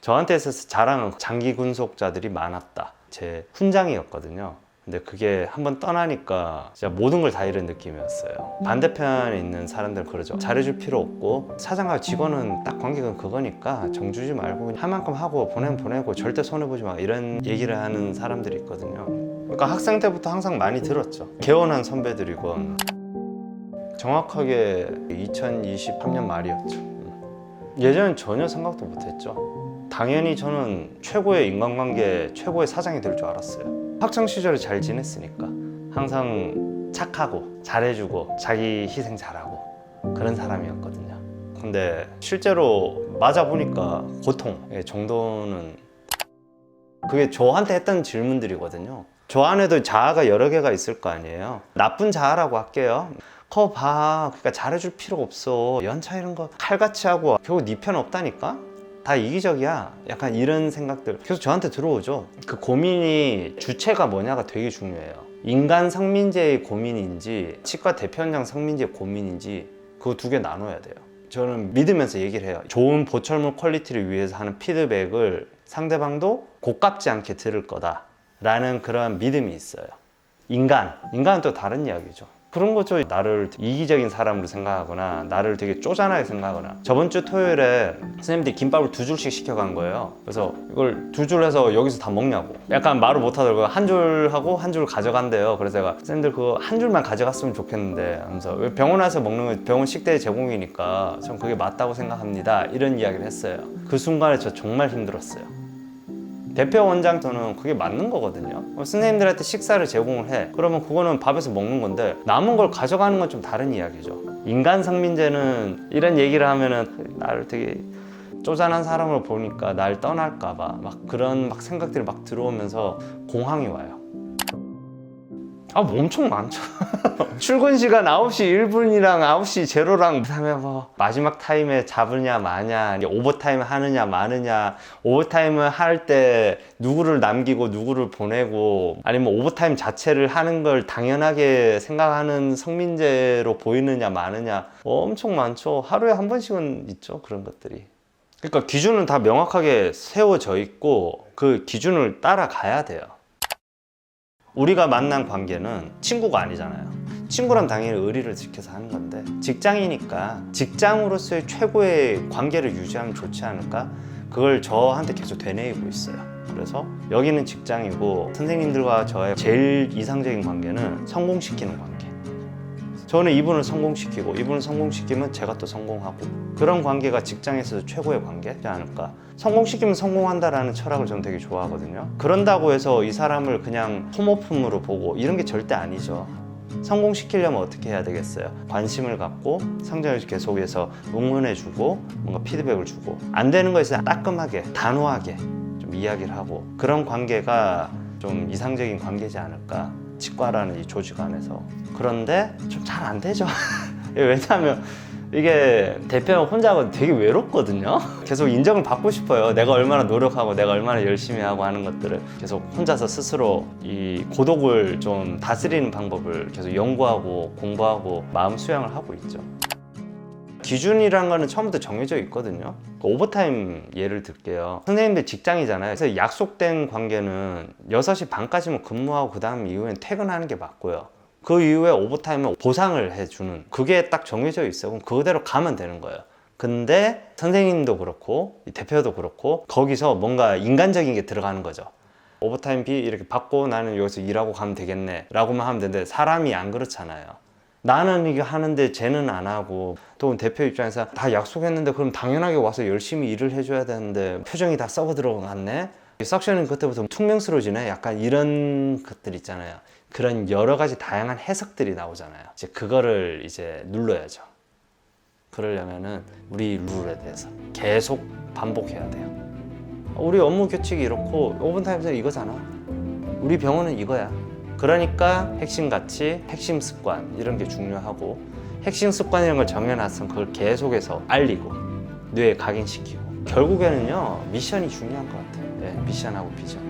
저한테 있어서 자랑은 장기 군속자들이 많았다. 제 훈장이었거든요. 근데 그게 한번 떠나니까 진짜 모든 걸 다 잃은 느낌이었어요. 반대편에 있는 사람들은 그러죠. 잘해줄 필요 없고 사장과 직원은 딱 관계가 그거니까 정주지 말고 할 만큼 하고 보내면 보내고 절대 손해보지 마 이런 얘기를 하는 사람들이 있거든요. 그러니까 학생 때부터 항상 많이 들었죠. 개원한 선배들이건 정확하게 2023년 말이었죠. 예전엔 전혀 생각도 못했죠. 당연히 저는 최고의 인간관계, 최고의 사장이 될 줄 알았어요. 학창 시절에 잘 지냈으니까 항상 착하고 잘해주고 자기 희생 잘하고 그런 사람이었거든요. 근데 실제로 맞아 보니까 고통의 정도는 그게 저한테 했던 질문들이거든요. 저 안에도 자아가 여러 개가 있을 거 아니에요. 나쁜 자아라고 할게요. 거 봐. 그러니까 잘해줄 필요 없어. 연차 이런 거 칼같이 하고 결국 네편 없다니까? 다 이기적이야. 약간 이런 생각들 계속 저한테 들어오죠. 그 고민이 주체가 뭐냐가 되게 중요해요. 인간 성민재의 고민인지 치과 대표원장 성민재의 고민인지 그거 두 개 나눠야 돼요. 저는 믿으면서 얘기를 해요. 좋은 보철물 퀄리티를 위해서 하는 피드백을 상대방도 고깝지 않게 들을 거다 라는 그런 믿음이 있어요. 인간, 인간은 또 다른 이야기죠. 그런 거죠. 나를 이기적인 사람으로 생각하거나 나를 되게 쪼잔하게 생각하거나 저번 주 토요일에 선생님들이 김밥을 두 줄씩 시켜간 거예요. 그래서 이걸 두 줄 해서 여기서 다 먹냐고. 약간 말을 못 하더라고요. 한 줄 하고 한 줄 가져간대요. 그래서 제가 선생님들 그거 한 줄만 가져갔으면 좋겠는데 하면서 왜 병원 와서 먹는 건 병원 식대 제공이니까 전 그게 맞다고 생각합니다. 이런 이야기를 했어요. 그 순간에 저 정말 힘들었어요. 대표 원장터는 그게 맞는 거거든요. 어, 선생님들한테 식사를 제공을 해. 그러면 그거는 밥에서 먹는 건데 남은 걸 가져가는 건 좀 다른 이야기죠. 인간 성민재는 이런 얘기를 하면은 나를 되게 쪼잔한 사람으로 보니까 날 떠날까봐 막 그런 막 생각들이 막 들어오면서 공황이 와요. 아, 뭐 엄청 많죠. 출근 시간 9시 1분이랑 9시 제로랑 그다음에 뭐 마지막 타임에 잡으냐 마냐 오버타임 하느냐 마느냐 오버타임을 할 때 누구를 남기고 누구를 보내고 아니면 오버타임 자체를 하는 걸 당연하게 생각하는 성민재로 보이느냐 마느냐 뭐 엄청 많죠. 하루에 한 번씩은 있죠. 그런 것들이. 그러니까 기준은 다 명확하게 세워져 있고 그 기준을 따라가야 돼요. 우리가 만난 관계는 친구가 아니잖아요. 친구란 당연히 의리를 지켜서 하는 건데 직장이니까 직장으로서의 최고의 관계를 유지하면 좋지 않을까? 그걸 저한테 계속 되뇌이고 있어요. 그래서 여기는 직장이고 선생님들과 저의 제일 이상적인 관계는 성공시키는 관계. 저는 이분을 성공시키고 이분을 성공시키면 제가 또 성공하고 그런 관계가 직장에서 최고의 관계지 않을까. 성공시키면 성공한다라는 철학을 저는 되게 좋아하거든요. 그런다고 해서 이 사람을 그냥 소모품으로 보고 이런 게 절대 아니죠. 성공시키려면 어떻게 해야 되겠어요? 관심을 갖고 성장을 계속해서 응원해주고 뭔가 피드백을 주고 안 되는 거에 있어서 따끔하게 단호하게 좀 이야기를 하고 그런 관계가 좀 이상적인 관계지 않을까 치과라는 이 조직 안에서. 그런데 좀 잘 안 되죠. 왜냐하면 이게 대표 혼자가 되게 외롭거든요. 계속 인정을 받고 싶어요. 내가 얼마나 노력하고 내가 얼마나 열심히 하고 하는 것들을. 계속 혼자서 스스로 이 고독을 좀 다스리는 방법을 계속 연구하고 공부하고 마음 수양을 하고 있죠 기준이란 거는 처음부터 정해져 있거든요. 그 오버타임 예를 들게요. 선생님들 직장이잖아요. 그래서 약속된 관계는 6시 반까지만 근무하고 그 다음 이후엔 퇴근하는 게 맞고요. 그 이후에 오버타임은 보상을 해주는 그게 딱 정해져 있어요. 그럼 그대로 가면 되는 거예요. 근데 선생님도 그렇고 이 대표도 그렇고 거기서 뭔가 인간적인 게 들어가는 거죠. 오버타임 비 이렇게 받고 나는 여기서 일하고 가면 되겠네 라고만 하면 되는데 사람이 안 그렇잖아요. 나는 이거 하는데 쟤는 안 하고. 또 대표 입장에서 다 약속했는데 그럼 당연하게 와서 열심히 일을 해줘야 되는데 표정이 다 썩어 들어갔네. 석션은 그때부터 퉁명스러워지네. 약간 이런 것들 있잖아요. 그런 여러 가지 다양한 해석들이 나오잖아요. 이제 그거를 이제 눌러야죠. 그러려면은 우리 룰에 대해서 계속 반복해야 돼요. 우리 업무 규칙이 이렇고 오븐타임에서 이거잖아. 우리 병원은 이거야 그러니까 핵심 가치, 핵심 습관 이런 게 중요하고 핵심 습관이라는 걸 정해놨으면 그걸 계속해서 알리고 뇌에 각인시키고 결국에는요 미션이 중요한 것 같아요. 네, 미션하고 비전.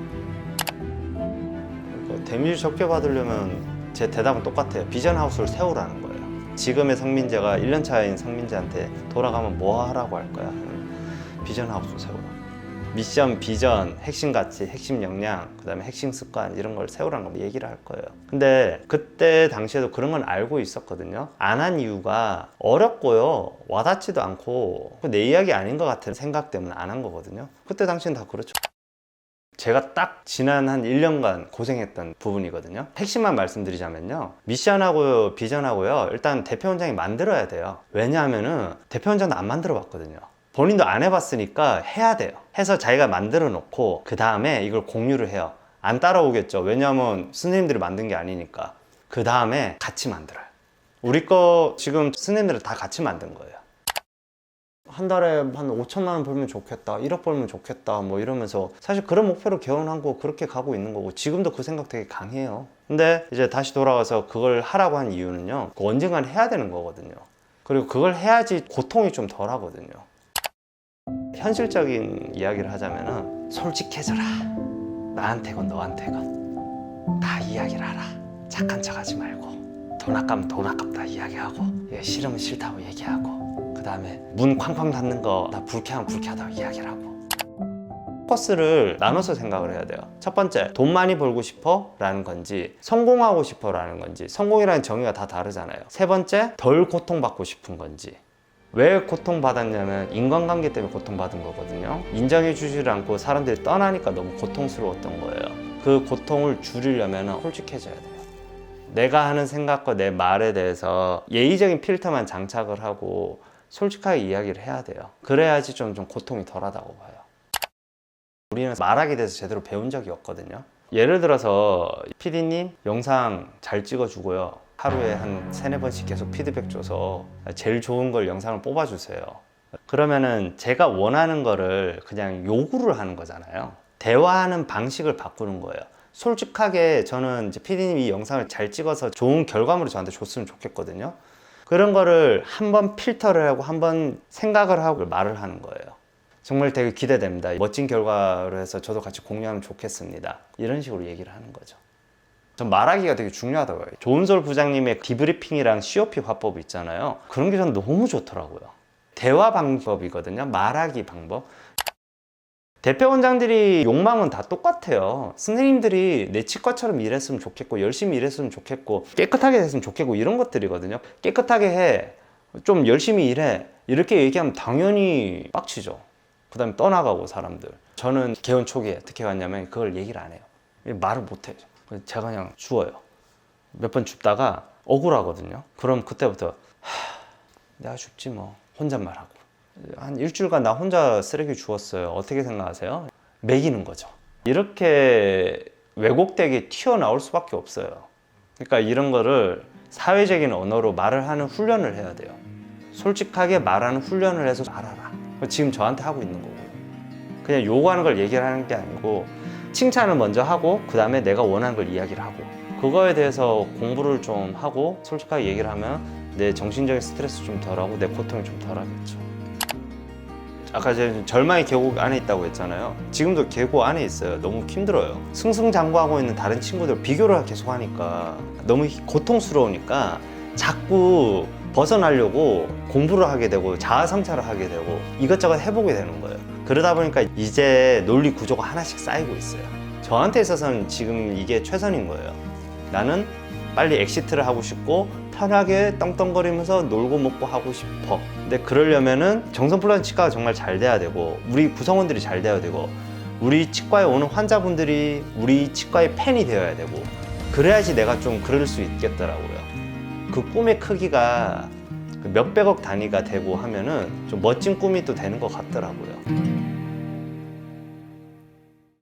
그리고 데미지 적게 받으려면 제 대답은 똑같아요. 비전 하우스를 세우라는 거예요. 지금의 성민재가 1년 차인 성민재한테 돌아가면 뭐 하라고 할 거야? 비전 하우스 세우라. 미션, 비전, 핵심 가치, 핵심 역량, 그다음에 핵심 습관 이런 걸 세우라는 거 얘기를 할 거예요. 근데 그때 당시에도 그런 건 알고 있었거든요. 안 한 이유가 어렵고요. 와닿지도 않고 내 이야기 아닌 것 같은 생각 때문에 안 한 거거든요. 그때 당시엔 다 그렇죠. 제가 딱 지난 한 1년간 고생했던 부분이거든요. 핵심만 말씀드리자면요. 미션하고요, 비전하고요. 일단 대표 원장이 만들어야 돼요. 왜냐하면은 대표 원장도 안 만들어 봤거든요. 본인도 안 해봤으니까 해야 돼요. 해서 자기가 만들어 놓고 그 다음에 이걸 공유를 해요. 안 따라오겠죠. 왜냐하면 스님들이 만든 게 아니니까. 그 다음에 같이 만들어요. 우리 거 지금 스님들은 다 같이 만든 거예요. 한 달에 한 5천만 원 벌면 좋겠다, 1억 벌면 좋겠다, 뭐 이러면서 사실 그런 목표로 개원하고 그렇게 가고 있는 거고 지금도 그 생각 되게 강해요. 근데 이제 다시 돌아와서 그걸 하라고 한 이유는요, 그 언젠간 해야 되는 거거든요. 그리고 그걸 해야지 고통이 좀 덜 하거든요. 현실적인 이야기를 하자면은 솔직해져라. 나한테건 너한테건 다 이야기를 하라. 착한 척하지 말고 돈 아까면 돈 아깝다 이야기하고 예, 싫으면 싫다고 얘기하고 그 다음에 문 쾅쾅 닫는 거 나 불쾌하면 불쾌하다고 이야기를 하고 포커스를 나눠서 생각을 해야 돼요. 첫 번째, 돈 많이 벌고 싶어? 라는 건지, 성공하고 싶어? 라는 건지, 성공이라는 정의가 다 다르잖아요. 세 번째, 덜 고통받고 싶은 건지. 왜 고통받았냐면 인간관계 때문에 고통받은 거거든요. 인정해 주질 않고 사람들이 떠나니까 너무 고통스러웠던 거예요. 그 고통을 줄이려면 솔직해져야 돼요. 내가 하는 생각과 내 말에 대해서 예의적인 필터만 장착을 하고 솔직하게 이야기를 해야 돼요. 그래야지 좀, 좀 고통이 덜하다고 봐요. 우리는 말하기에 대해서 제대로 배운 적이 없거든요. 예를 들어서 PD님 영상 잘 찍어주고요. 하루에 한 세네 번씩 계속 피드백 줘서 제일 좋은 걸 영상을 뽑아주세요. 그러면은 제가 원하는 거를 그냥 요구를 하는 거잖아요. 대화하는 방식을 바꾸는 거예요. 솔직하게 저는 이제 PD님이 이 영상을 잘 찍어서 좋은 결과물을 저한테 줬으면 좋겠거든요. 그런 거를 한번 필터를 하고 한번 생각을 하고 말을 하는 거예요. 정말 되게 기대됩니다. 멋진 결과로 해서 저도 같이 공유하면 좋겠습니다. 이런 식으로 얘기를 하는 거죠. 전 말하기가 되게 중요하다고 해요. 조은솔 부장님의 디브리핑이랑 COP 화법 있잖아요. 그런 게 저는 너무 좋더라고요. 대화 방법이거든요. 말하기 방법. 대표원장들이 욕망은 다 똑같아요. 선생님들이 내 치과처럼 일했으면 좋겠고, 열심히 일했으면 좋겠고, 깨끗하게 됐으면 좋겠고, 이런 것들이거든요. 깨끗하게 해. 좀 열심히 일해. 이렇게 얘기하면 당연히 빡치죠. 그 다음에 떠나가고, 사람들. 저는 개원 초기에 어떻게 갔냐면 그걸 얘기를 안 해요. 말을 못 해요. 제가 그냥 주워요. 몇 번 줍다가 억울하거든요. 그럼 그때부터 하, 내가 줍지 뭐 혼잣말하고 한 일주일간 나 혼자 쓰레기 주웠어요. 어떻게 생각하세요? 매기는 거죠. 이렇게 왜곡되게 튀어나올 수밖에 없어요. 그러니까 이런 거를 사회적인 언어로 말을 하는 훈련을 해야 돼요. 솔직하게 말하는 훈련을 해서 알아라. 지금 저한테 하고 있는 거고요. 그냥 요구하는 걸 얘기를 하는 게 아니고 칭찬을 먼저 하고 그 다음에 내가 원하는 걸 이야기를 하고 그거에 대해서 공부를 좀 하고 솔직하게 얘기를 하면 내 정신적인 스트레스 좀 덜하고 내 고통이 좀 덜하겠죠. 아까 제가 절망의 계곡 안에 있다고 했잖아요. 지금도 계곡 안에 있어요. 너무 힘들어요. 승승장구하고 있는 다른 친구들 비교를 계속 하니까 너무 고통스러우니까 자꾸 벗어나려고 공부를 하게 되고 자아 성찰을 하게 되고 이것저것 해보게 되는 거예요. 그러다 보니까 이제 논리 구조가 하나씩 쌓이고 있어요. 저한테 있어서는 지금 이게 최선인 거예요. 나는 빨리 엑시트를 하고 싶고 편하게 떵떵거리면서 놀고 먹고 하고 싶어. 근데 그러려면은 정성 플러스 치과가 정말 잘 돼야 되고 우리 구성원들이 잘 돼야 되고 우리 치과에 오는 환자분들이 우리 치과의 팬이 되어야 되고 그래야지 내가 좀 그럴 수 있겠더라고요. 그 꿈의 크기가 그 몇백억 단위가 되고 하면은 좀 멋진 꿈이 또 되는 것 같더라고요.